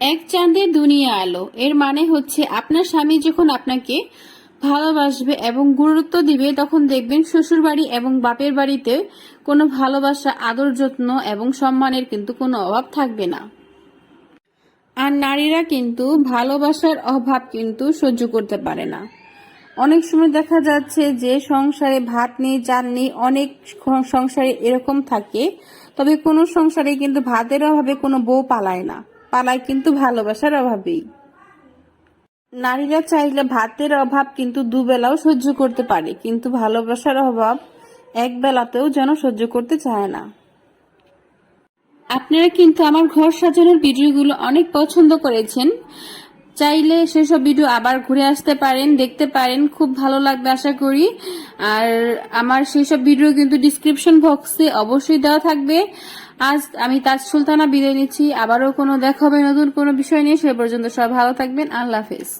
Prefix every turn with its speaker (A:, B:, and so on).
A: এক চাঁদে দুনিয়া আলো। এর মানে হচ্ছে আপনার স্বামী যখন আপনাকে ভালোবাসবে এবং গুরুত্ব দিবে, তখন দেখবেন শ্বশুর বাড়ি এবং বাপের বাড়িতে কোনো ভালোবাসা, আদর যত্ন এবং সম্মানের কিন্তু কোনো অভাব থাকবে না। আর নারীরা কিন্তু ভালোবাসার অভাব কিন্তু সহ্য করতে পারে না। অনেক সময় দেখা যাচ্ছে যে সংসারে ভাত নেই, চাল নেই, অনেক সংসারে এরকম থাকে, তবে কোনো সংসারে কিন্তু ভাতের অভাবে কোনো বউ পালায় না। পালায় কিন্তু ভালোবাসার অভাবেই। নারীরা চাইলে ভাতের অভাব কিন্তু দুবেলাও সহ্য করতে পারে, কিন্তু ভালোবাসার অভাব এক বেলাতেও যেন সহ্য করতে চায় না। আপনারা কিন্তু আমার ঘর সাজানোর ভিডিওগুলো অনেক পছন্দ করেছেন। চাইলে সেসব ভিডিও আবার ঘুরে আসতে পারেন, দেখতে পারেন। খুব ভালো লাগবে আশা করি। আর আমার সেসব ভিডিও কিন্তু ডিসক্রিপশন বক্সে অবশ্যই দেওয়া থাকবে। আজ আমি তাজ সুলতানা বিদায় নিচ্ছি। আবারও কোনো দেখা হবে নতুন কোনো বিষয় নিয়ে। সে পর্যন্ত সব ভালো থাকবেন। আল্লাহ হাফেজ।